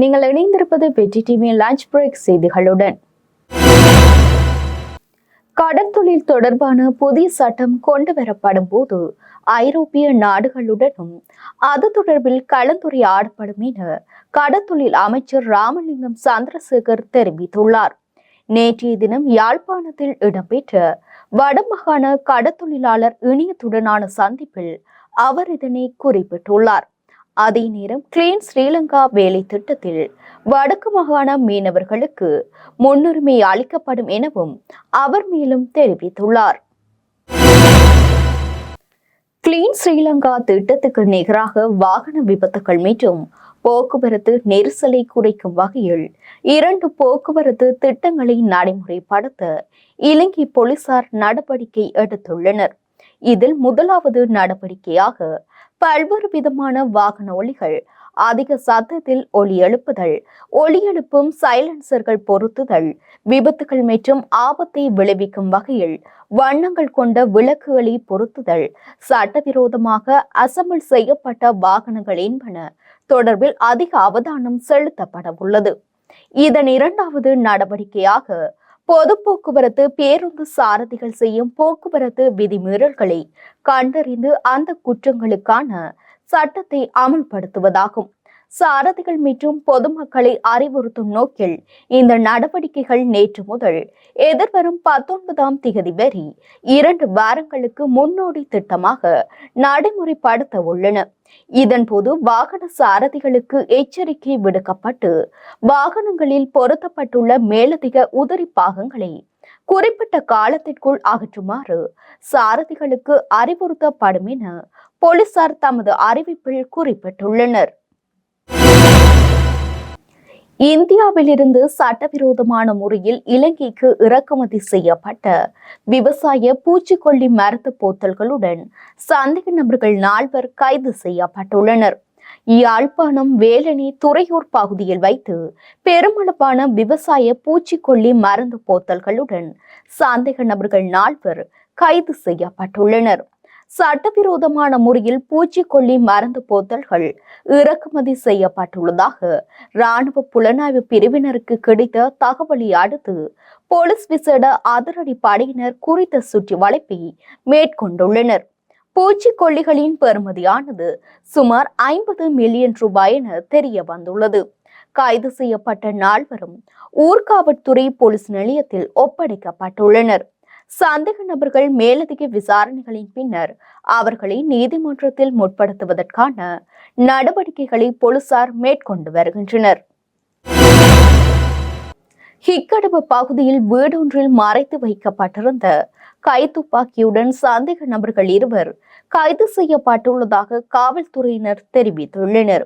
நீங்கள் இணைந்திருப்பது வெற்றி டிவி லஞ்ச் பிரேக் செய்திகளுடன். கடற்தொழில் தொடர்பான புதிய சட்டம் கொண்டு வரப்படும் போது ஐரோப்பிய நாடுகளுடனும் அது தொடர்பில் கலந்துரையாடப்படும் என கடற்தொழில் அமைச்சர் ராமலிங்கம் சந்திரசேகர் தெரிவித்துள்ளார். நேற்றைய தினம் யாழ்ப்பாணத்தில் இடம்பெற்ற வடமாகாண கடற்தொழிலாளர் இணையத்துடனான சந்திப்பில் அவர் இதனை குறிப்பிட்டுள்ளார். அதே நேரம் கிளீன் ஸ்ரீலங்கா வேலை திட்டத்தில் வடக்கு மாகாண மீனவர்களுக்கு முன்னுரிமை அளிக்கப்படும் எனவும் அவர் மேலும் தெரிவித்துள்ளார். கிளீன் ஸ்ரீலங்கா திட்டத்துக்கு நிகராக வாகன விபத்துகள் மற்றும் போக்குவரத்து நெரிசலை குறைக்கும் வகையில் இரண்டு போக்குவரத்து திட்டங்களை நடைமுறைப்படுத்த இலங்கை போலீசார் நடவடிக்கை எடுத்துள்ளனர். இதில் முதலாவது நடவடிக்கையாக பல்வேறு விதமான வாகன ஒலிகள் அதிக சத்தத்தில் ஒலி எழுப்புதல் ஒலி எழுப்பும் சைலன்சர்கள் பொருத்துதல் விபத்துகள் மற்றும் ஆபத்தை விளைவிக்கும் வகையில் வண்ணங்கள் கொண்ட விளக்குகளை பொருத்துதல் சட்டவிரோதமாக அசம்பிள் செய்யப்பட்ட வாகனங்கள் என்பன தொடர்பில் அதிக அவதானம் செலுத்தப்பட உள்ளது. இதன் இரண்டாவது நடவடிக்கையாக பொது போக்குவரத்து பேருந்து சாரதிகள் செய்யும் போக்குவரத்து விதிமீறல்களை கண்டறிந்து அந்த குற்றங்களுக்கான சட்டத்தை அமல்படுத்துவதாகும். சாரதிகள் மற்றும் பொதுமக்களை அறிவுறுத்தும் நோக்கில் இந்த நடவடிக்கைகள் நேற்று முதல் எதிர்வரும் பத்தொன்பதாம் திகதி வரை இரண்டு வாரங்களுக்கு முன்னோடி திட்டமாக நடைமுறைப்படுத்த உள்ளன. இதன்போது வாகன சாரதிகளுக்கு எச்சரிக்கை விடுக்கப்பட்டு வாகனங்களில் பொருத்தப்பட்டுள்ள மேலதிக உதிரி பாகங்களை குறிப்பிட்ட காலத்திற்குள் அகற்றுமாறு சாரதிகளுக்கு அறிவுறுத்தப்படும் என போலீசார் தமது அறிவிப்பில் குறிப்பிட்டுள்ளனர். இந்தியாவிலிருந்து சட்டவிரோதமான முறையில் இலங்கைக்கு இறக்குமதி செய்யப்பட்ட விவசாய பூச்சிக்கொல்லி மருந்து போத்தல்களுடன் சந்தேக நபர்கள் நால்வர் கைது செய்யப்பட்டுள்ளனர். யாழ்ப்பாணம் வேலணி துறையூர் பகுதியில் வைத்து பெருமளவான விவசாய பூச்சிக்கொல்லி மருந்து போத்தல்களுடன் சந்தேக நபர்கள் நால்வர் கைது செய்யப்பட்டுள்ளனர். சட்டவிரோதமான முறையில் பூச்சிக்கொல்லி மருந்து போத்தல்கள் இறக்குமதி செய்யப்பட்டுள்ளதாக ராணுவ புலனாய்வு பிரிவினருக்கு கிடைத்த தகவலை அடுத்து போலீஸ் விசேட அதிரடி படையினர் குறித்த சுற்றி வளைப்பை மேற்கொண்டுள்ளனர். பூச்சிக்கொல்லிகளின் பெறுமதியானது சுமார் ஐம்பது மில்லியன் ரூபாய் என தெரிய வந்துள்ளது கைது செய்யப்பட்ட நால்வரும் ஊர்காவற்துறை போலீஸ் நிலையத்தில் ஒப்படைக்கப்பட்டுள்ளனர். சந்தேக நபர்கள் மேலதிக விசாரணைகளின் பின்னர் அவர்களை நீதிமன்றத்தில் முற்படுத்துவதற்கான நடவடிக்கைகளை போலீசார் மேற்கொண்டு வருகின்றனர். ஹிக்கடவு பகுதியில் வீடொன்றில் மறைத்து வைக்கப்பட்டிருந்த கைத்துப்பாக்கியுடன் சந்தேக நபர்கள் இருவர் கைது செய்யப்பட்டுள்ளதாக காவல்துறையினர் தெரிவித்துள்ளனர்.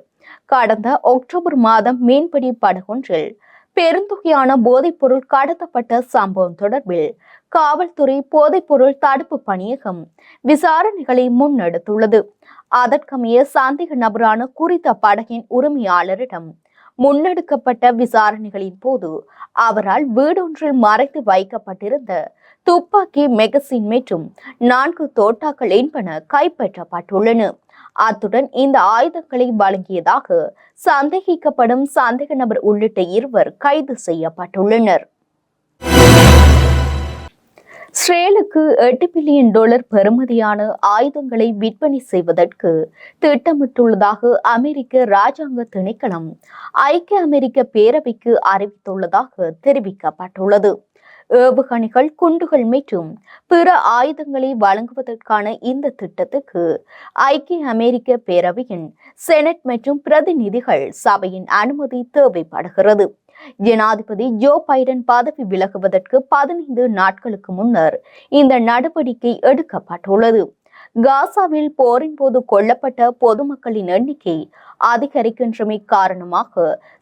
கடந்த அக்டோபர் மாதம் மீன்பிடி படகொன்றில் பெருந்தொகையான போதைப்பொருள் கடத்தப்பட்ட சம்பவம் தொடர்பில் காவல்துறை போதைப்பொருள் தடுப்பு பணியகம் விசாரணைகளை முன்னெடுத்துள்ளது. அதற்கமைய சந்தேக நபரான குறித்த படகின் உரிமையாளரிடம் முன்னெடுக்கப்பட்ட விசாரணைகளின் போது அவரால் வீடொன்றில் மறைத்து வைக்கப்பட்டிருந்த துப்பாக்கி மெகசின் மற்றும் நான்கு தோட்டாக்கள் என்பன கைப்பற்றப்பட்டுள்ளன. அத்துடன் இந்த ஆயுதங்களை வழங்கியதாக சந்தேகிக்கப்படும் சந்தேக நபர் உள்ளிட்ட இருவர் கைது செய்யப்பட்டுள்ளனர். ஸ்ரேலுக்கு எட்டு பில்லியன் டாலர் பெறுமதியான ஆயுதங்களை விற்பனை செய்வதற்கு திட்டமிட்டுள்ளதாக அமெரிக்க ராஜாங்க திணைக்களம் ஐக்கிய அமெரிக்க பேரவைக்கு அறிவித்துள்ளதாக தெரிவிக்கப்பட்டுள்ளது. ஏவுகணைகள் குண்டுகள் மற்றும் பிற ஆயுதங்களை வழங்குவதற்கான இந்த திட்டத்துக்கு ஐக்கிய அமெரிக்க பேரவையின் செனட் மற்றும் பிரதிநிதிகள் சபையின் அனுமதி தேவைப்படுகிறது. ஜனாதிபதி ஜோ பைடன் பதவி விலகுவதற்கு பதினைந்து நாட்களுக்கு முன்னர் இந்த நடவடிக்கை எடுக்கப்பட்டுள்ளது. காசாவில் போரின் போது கொல்லப்பட்ட பொதுமக்களின் எண்ணிக்கை அதிகரிக்கின்றமை காரணமாக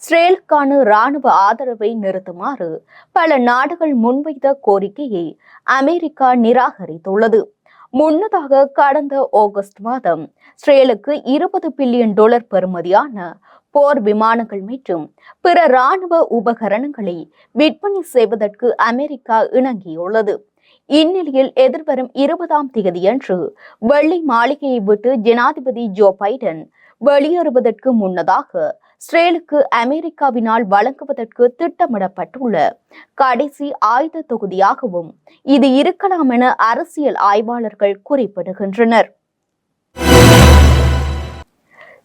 இஸ்ரேலுக்கான ராணுவ ஆதரவை நிறுத்துமாறு பல நாடுகள் முன்வைத்த கோரிக்கையை அமெரிக்கா நிராகரித்துள்ளது. முன்னதாக கடந்த ஆகஸ்ட் மாதம் இஸ்ரேலுக்கு இருபது பில்லியன் டாலர் பெறுமதியான போர் விமானங்கள் மற்றும் பிற ராணுவ உபகரணங்களை விற்பனை செய்வதற்கு அமெரிக்கா இணங்கியுள்ளது. இந்நிலையில் எதிர்வரும் இருபதாம் தேதியன்று வெள்ளை மாளிகையை விட்டு ஜனாதிபதி ஜோ பைடன் வெளியேறுவதற்கு முன்னதாக இஸ்ரேலுக்கு அமெரிக்காவினால் வழங்குவதற்கு திட்டமிடப்பட்டுள்ள கடைசி ஆயுத தொகுதியாகவும் இது இருக்கலாம் என அரசியல் ஆய்வாளர்கள் குறிப்பிடுகின்றனர்.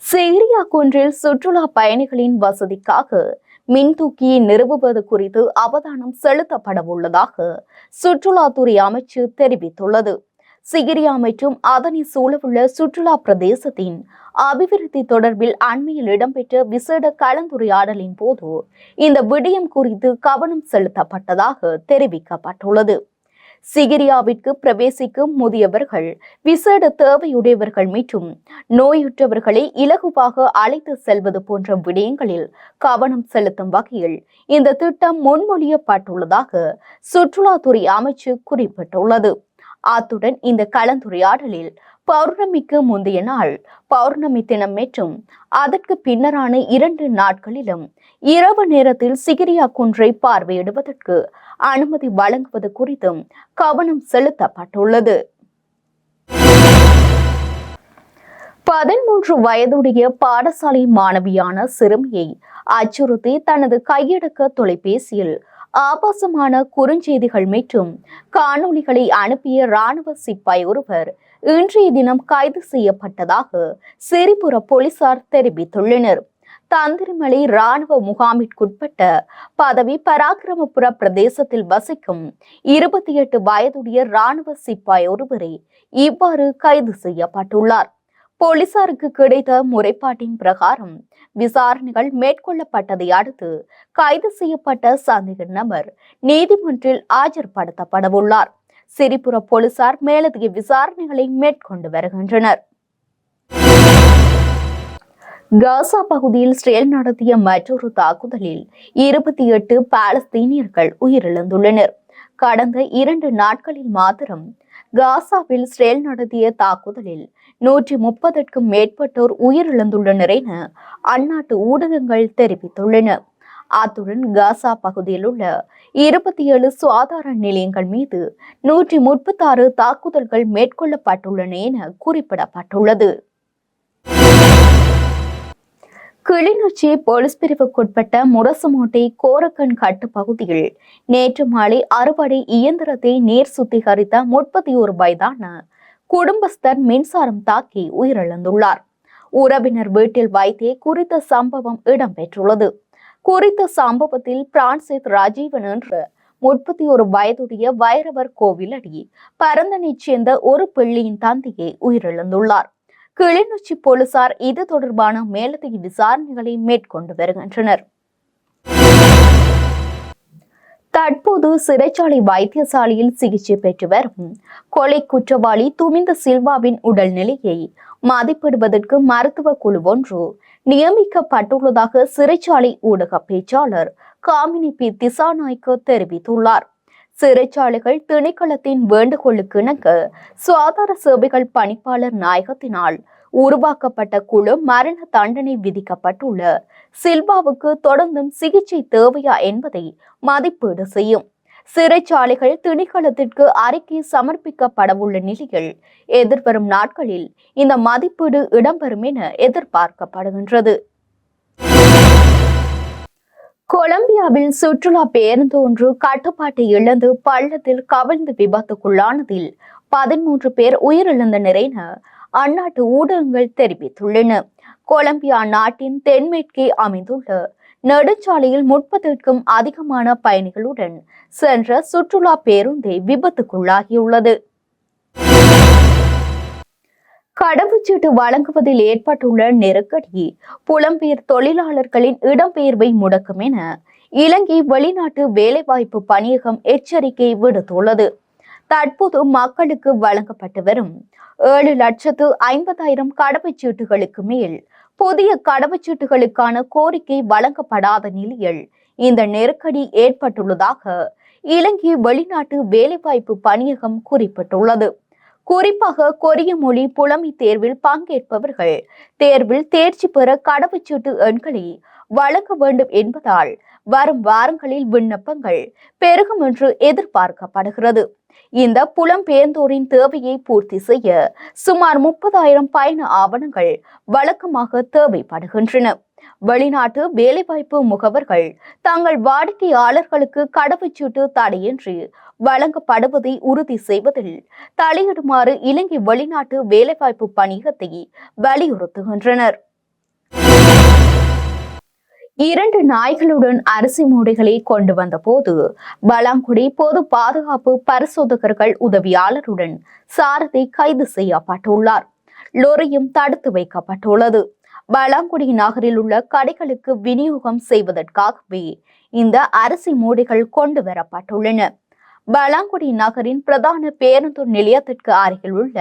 சிரியா குன்றில் சுற்றுலா பயணிகளின் வசதிக்காக மின்தூக்கியை நிறுவுவது குறித்து அவதானம் செலுத்தப்பட உள்ளதாக சுற்றுலாத்துறை அமைச்சு தெரிவித்துள்ளது. சிகிரியா மற்றும் அதனை சூழவுள்ள சுற்றுலா பிரதேசத்தின் அபிவிருத்தி தொடர்பில் அண்மையில் இடம்பெற்ற விசேட கலந்துரையாடலின் போது இந்த விடயம் குறித்து கவனம் செலுத்தப்பட்டதாக தெரிவிக்கப்பட்டுள்ளது. சிகிரியாவிற்கு பிரவேசிக்கும் முதியவர்கள் விசேட தேவையுடையவர்கள் மற்றும் நோயுற்றவர்களை இலகுவாக அழைத்து செல்வது போன்ற விடயங்களில் கவனம் செலுத்தும் வகையில் இந்த திட்டம் முன்மொழியப்பட்டுள்ளதாக சுற்றுலாத்துறை அமைச்சு குறிப்பிட்டுள்ளது. அத்துடன் இந்த கலந்துரையாடலில் பௌர்ணமிக்கு முந்தைய நாள் பௌர்ணமி தினம் மற்றும் அதற்கு பின்னரான இரண்டு நாட்களிலும் இரவு நேரத்தில் சிகிரியா குன்றை பார்வையிடுவதற்கு அனுமதி வழங்குவது குறித்தும் கவனம் செலுத்தப்பட்டுள்ளது. பதிமூன்று வயதுடைய பாடசாலை மாணவியான சிறுமியை அச்சுறுத்தி தனது கையடக்க தொலைபேசியில் ஆபாசமான குறுஞ்செய்திகள் மற்றும் காணொளிகளை அனுப்பிய ராணுவ சிப்பாய் ஒருவர் இன்றைய தினம் கைது செய்யப்பட்டதாக சிறிபுர போலீசார் தெரிவித்துள்ளனர். தந்திரிமலை ராணுவ முகாமிற்குட்பட்ட பதவி பராக்கிரமபுர பிரதேசத்தில் வசிக்கும் இருபத்தி எட்டு வயதுடைய ராணுவ சிப்பாய் ஒருவரை இவ்வாறு கைது செய்யப்பட்டுள்ளார். போலீசாருக்கு கிடைத்த முறைப்பாட்டின் பிரகாரம் விசாரணைகள் மேற்கொள்ளப்பட்டதை அடுத்து கைது செய்யப்பட்ட சந்தேக நபர் நீதிமன்றில் ஆஜர்படுத்தப்படவுள்ளார். சிரிபுர போலீசார் மேலதிக விசாரணைகளை மேற்கொண்டு வருகின்றனர். காசா பகுதியில் இஸ்ரேல் நடத்திய மற்றொரு தாக்குதலில் இருபத்தி எட்டு பாலஸ்தீனியர்கள் உயிரிழந்துள்ளனர். கடந்த இரண்டு நாட்களில் மாத்திரம் காசாவில் இஸ்ரேல் நடத்திய தாக்குதலில் நூற்றி முப்பதற்கும் மேற்பட்டோர் உயிரிழந்துள்ளனர் என அந்நாட்டு ஊடகங்கள் தெரிவித்துள்ளன. அத்துடன் காசா பகுதியில் உள்ள இருபத்தி ஏழு சுகாதார நிலையங்கள் மீது நூற்றி முப்பத்தாறு தாக்குதல்கள் மேற்கொள்ளப்பட்டுள்ளன என குறிப்பிடப்பட்டுள்ளது. கிளிநொச்சி போலீஸ் பிரிவுக்குட்பட்ட முரசுமோட்டை கோரக்கன் கட்டு பகுதியில் நேற்று மாலை அறுவடை இயந்திரத்தை நீர் சுத்திகரித்த முப்பத்தி ஒரு வயதான குடும்பஸ்தர் மின்சாரம் தாக்கி உயிரிழந்துள்ளார். உறவினர் வீட்டில் வைத்தே குறித்த சம்பவம் இடம்பெற்றுள்ளது. குறித்த சம்பவத்தில் பிரான்சித் ராஜீவன் என்ற முப்பத்தி ஒரு வயதுடைய வைரவர் கோவில் அடி பரந்தனைச் சேர்ந்த ஒரு பிள்ளையின் தந்தையை உயிரிழந்துள்ளார். கிளிநொச்சி போலீசார் இது தொடர்பான மேலதிக விசாரணைகளை மேற்கொண்டு வருகின்றனர். தற்போது சிறைச்சாலை வைத்தியசாலையில் சிகிச்சை பெற்று வரும். கொலை குற்றவாளி துமிந்த சில்வாவின் உடல்நிலையை மதிப்பிடுவதற்கு மருத்துவ குழு ஒன்று நியமிக்கப்பட்டுள்ளதாக சிறைச்சாலை ஊடக பேச்சாளர் காமினி பி. திசாநாய்க்கு தெரிவித்துள்ளார். சிறைச்சாலைகள் திணைக்களத்தின் வேண்டுகோளுக்கு இணங்க சுகாதார சேவைகள் பணிப்பாளர் நாயகத்தினால் உருவாக்கப்பட்ட குழு மரண தண்டனை விதிக்கப்பட்டுள்ள சில்வாவுக்கு தொடர்ந்தும் சிகிச்சை தேவையா என்பதை மதிப்பீடு செய்யும். சிறைச்சாலைகள் திணைக்களத்திற்கு அறிக்கை சமர்ப்பிக்கப்படவுள்ள நிலையில் எதிர்வரும் நாட்களில் இந்த மதிப்பீடு இடம்பெறும் என எதிர்பார்க்கப்படுகின்றது. கொலம்பியாவில் சுற்றுலா பேருந்து ஒன்று கட்டுப்பாட்டை இழந்து பள்ளத்தில் கவிழ்ந்து விபத்துக்குள்ளானதில் பதிமூன்று பேர் உயிரிழந்தனர் என அந்நாட்டு ஊடகங்கள் தெரிவித்துள்ளன. கொலம்பியா நாட்டின் தென்மேற்கே அமைந்துள்ள நெடுஞ்சாலையில் முப்பதற்கும் அதிகமான பயணிகளுடன் சென்ற சுற்றுலா பேருந்தே விபத்துக்குள்ளாகியுள்ளது. கடவுச்சீட்டு வழங்குவதில் ஏற்பட்டுள்ள நெருக்கடி புலம்பெயர் தொழிலாளர்களின் இடம்பெயர்வை முடக்கும் என இலங்கை வெளிநாட்டு வேலைவாய்ப்பு பணியகம் எச்சரிக்கை விடுத்துள்ளது. தற்போது மக்களுக்கு வழங்கப்பட்டு வரும் ஏழு லட்சத்து ஐம்பதாயிரம் கடவுச்சீட்டுகளுக்கு மேல் புதிய கடவுச்சீட்டுகளுக்கான கோரிக்கை வழங்கப்படாத நிலையில் இந்த நெருக்கடி ஏற்பட்டுள்ளதாக இலங்கை வெளிநாட்டு வேலைவாய்ப்பு பணியகம் குறிப்பிட்டுள்ளது. குறிப்பாக கொரிய மொழி புலமை தேர்வில் பங்கேற்பவர்கள் தேர்வில் தேர்ச்சி பெற கடவுச்சீட்டு எண்களை வழங்க வேண்டும் என்பதால் வரும் வாரங்களில் விண்ணப்பங்கள் பெருகும் என்று எதிர்பார்க்கப்படுகிறது. இந்த புலம்பெயர்ந்தோரின் தேவையை பூர்த்தி செய்ய சுமார் முப்பதாயிரம் பயண ஆவணங்கள் வழக்கமாக தேவைப்படுகின்றன. வெளிநாட்டு வேலைவாய்ப்பு முகவர்கள் தங்கள் வாடிக்கையாளர்களுக்கு கடவுச்சீட்டு தடையின்றி வழங்கப்படுவதை உறுதி செய்வதில் தலையிடுமாறு இலங்கை வெளிநாட்டு வேலைவாய்ப்பு பணியகத்தை வலியுறுத்துகின்றனர். இரண்டு நாய்களுடன் அரிசி மூடைகளை கொண்டு வந்த போது பலாங்குடி பொது பாதுகாப்பு பரிசோதகர்கள் உதவியாளருடன் சாரதி கைது செய்யப்பட்டுள்ளார். லொரியும் தடுத்து வைக்கப்பட்டுள்ளது. பலாங்குடி நகரில் உள்ள கடைகளுக்கு விநியோகம் செய்வதற்காகவே இந்த அரிசி மூடைகள் கொண்டு வரப்பட்டுள்ளன. பலாங்குடி நகரின் பிரதான பேருந்து நிலையத்திற்கு அருகில் உள்ள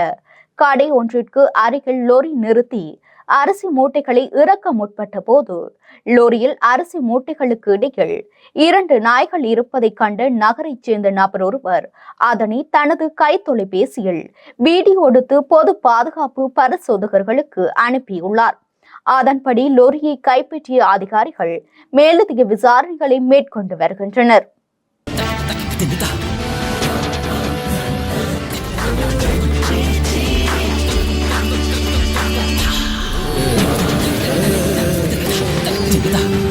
கடை ஒன்றிற்கு அருகில் லொரி நிறுத்தி அரிசி மூட்டைகளை இறக்க முற்பட்ட போது லொரியில் அரிசி மூட்டைகளுக்கு இடையில் இரண்டு நாய்கள் இருப்பதைக் கண்டு நகரைச் சேர்ந்த நபர் ஒருவர் அதனை தனது கைத்தொலைபேசியில் வீடியோ எடுத்து பொது பாதுகாப்பு பரிசோதகர்களுக்கு அனுப்பியுள்ளார். அதன்படி லொரியை கைப்பற்றிய அதிகாரிகள் மேலதிக விசாரணைகளை மேற்கொண்டு வருகின்றனர். 对的。